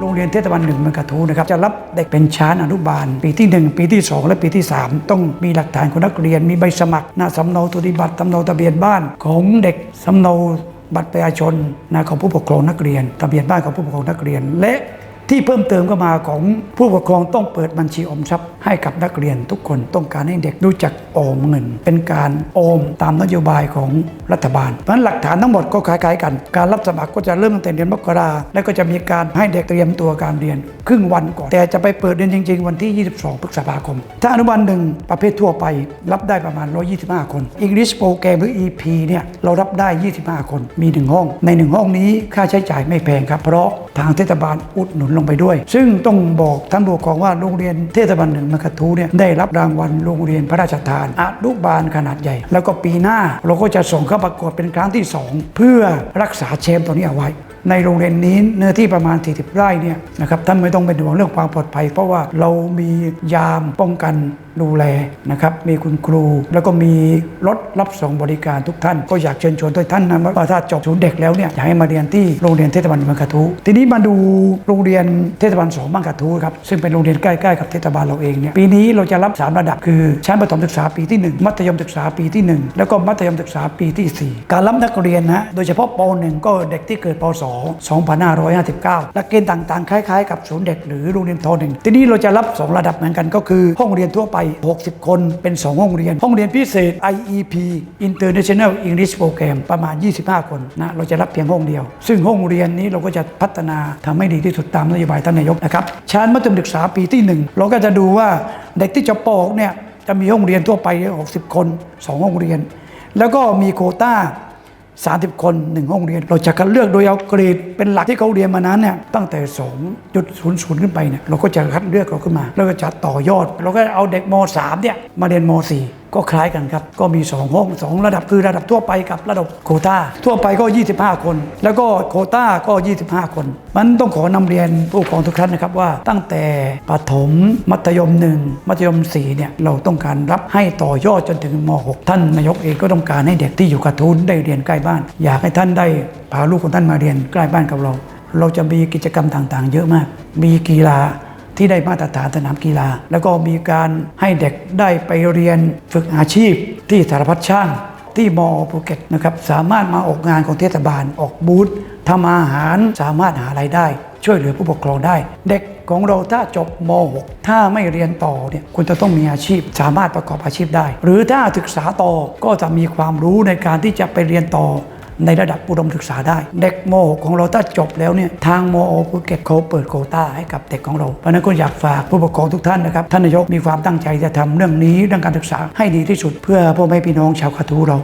โรงเรียนเทศบาลหนึ่งเมืองกระทูนะครับจะรับเด็กเป็นชั้นอนุบาล ปีที่ 1 ปีที่ 2 และปีที่ 3 ต้องมีหลักฐานของนักเรียน มีใบสมัครหน้าสำเนาตัวดีบัตรสำเนาทะเบียนบ้านของเด็กสำเนาบัตรประชาชนนะของผู้ปกครองนักเรียนทะเบียนบ้านของผู้ปกครองนักเรียน และ ที่เพิ่มเติมก็มาของผู้ปกครองต้องเปิดบัญชีออมทรัพย์ให้กับนักเรียนทุกคนต้องการให้เด็กรู้จักออมเงิน เป็นการออมตามนโยบายของรัฐบาล เพราะฉะนั้นหลักฐานทั้งหมดก็คล้ายๆกัน การรับสมัครก็จะเริ่มตั้งแต่เดือนมกราแล้วก็จะมีการให้เด็กเตรียมตัวการเรียน ครึ่งวันก่อน แต่จะไปเปิดเรียนจริง ๆ วันที่ 22 พฤษภาคม ถ้าอนุบาลหนึ่งประเภททั่วไปรับได้ประมาณ 125 คน English Program หรือ EP เนี่ยเรารับได้ 25 คน มี 1 ห้อง ใน 1 ห้องนี้ค่าใช้จ่ายไม่แพงครับ เพราะทางเทศบาลอุดหนุนลงไปด้วย ซึ่งต้องบอกท่านผู้ปกครองว่าโรงเรียนเทศบาลหนึ่งมกระทูเนี่ยได้รับรางวัลโรงเรียนพระราชทานอนุบาลขนาดใหญ่ แล้วก็ปีหน้าเราก็จะส่งเข้าประกวดเป็นครั้งที่ 2 เพื่อรักษาแชมป์ตัวนี้เอาไว้ในโรงเรียนนี้เนื้อที่ประมาณ 40 ไร่เนี่ยนะครับท่านไม่ต้องเป็นห่วงเรื่องความปลอดภัย เพราะว่าเรามียามป้องกัน ดูแลนะครับมีคุณครู แล้วก็มีรถรับส่งบริการทุกท่าน ก็อยากเชิญชวนทุกท่านนะว่าถ้าจบศูนย์เด็กแล้วเนี่ยอยากให้มาเรียนที่โรงเรียนเทศบาลบางกระทูทีนี้มาดูโรงเรียนเทศบาลสองบางกระทูครับซึ่งเป็นโรงเรียนใกล้ๆกับเทศบาลเราเองเนี่ยปีนี้เราจะรับสามระดับคือชั้นประถมศึกษาปีที่หนึ่งมัธยมศึกษาปีที่หนึ่งแล้วก็มัธยมศึกษาปีที่สี่การรับนักเรียนนะโดยเฉพาะป .1 ก็เด็กที่เกิดป .2 2559 หลักเกณฑ์ต่างๆ คล้ายๆ กับศูนย์เด็กหรือโรงเรียนทหนึ่งทีนี้เราจะรับ 2 ระดับเหมือนกันก็คือห้องเรียนทั่วไป60 คน เป็น 2 ห้องเรียน ห้องเรียนพิเศษ IEP International English Program ประมาณ 25 คนนะเราจะรับเพียงห้องเดียว ซึ่งห้องเรียนนี้เราก็จะพัฒนาทำให้ดีที่สุดตามนโยบายท่านนายกนะครับชั้นมัธยมศึกษาปีที่ 1 เราก็จะดูว่าเด็กที่จะปอกเนี่ยจะมีห้องเรียนทั่วไป 60 คน 2 ห้องเรียน แล้วก็มีโคต้า 30 คนหนึ่งห้องเรียน เราจะคัดเลือกโดยเอาเกรดเป็นหลักที่เขาเรียนมานั้นเนี่ยตั้งแต่2.00ขึ้นไปเนี่ยเราก็จะคัดเลือกเขาขึ้นมา แล้วก็จะต่อยอด เราก็เอาเด็กม .3 เนี่ยมาเรียนม .4 ก็คล้ายกันครับ ก็มี 2 ห้อง 2 ระดับคือระดับทั่วไปกับระดับโคต้าทั่วไปก็ 25 คน แล้วก็โคต้าก็ 25 คน มันต้องขอนำเรียนผู้ปกครองทุกท่านนะครับว่าตั้งแต่ประถมมัธยม 1 มัธยม4เนี่ยเราต้องการรับให้ต่อยอดจนถึงม .6 ท่านนายกเองก็ต้องการให้เด็กที่อยู่กระทุนได้เรียนใกล้บ้าน อยากให้ท่านได้พาลูกของท่านมาเรียนใกล้บ้านกับเรา เราจะมีกิจกรรมต่างๆ เยอะมาก มีกีฬา ที่ได้มาตรฐานสนามกีฬา แล้วก็มีการให้เด็กได้ไปเรียนฝึกอาชีพที่สารพัดช่างที่มอภูเก็ตนะครับสามารถมาออกงานของเทศบาลออกบูธทำอาหารสามารถหารายได้ ช่วยเหลือผู้ปกครองได้ เด็กของเราถ้าจบม .6 ถ้าไม่เรียนต่อเนี่ยคุณจะต้องมีอาชีพ สามารถประกอบอาชีพได้ หรือถ้าศึกษาต่อก็จะมีความรู้ในการที่จะไปเรียนต่อ ในระดับอุดมศึกษาได้ เด็กม .6 ของเราถ้าจบแล้วเนี่ยทางมอภูเก็ตเขาเปิดโควต้าให้กับเด็กของเรา เพราะฉะนั้นก็อยากฝากผู้ปกครองทุกท่านนะครับท่านนายกมีความตั้งใจจะทำเรื่องนี้เรื่องการศึกษาให้ดีที่สุด เพื่อพ่อแม่พี่น้องชาวคาทูเรา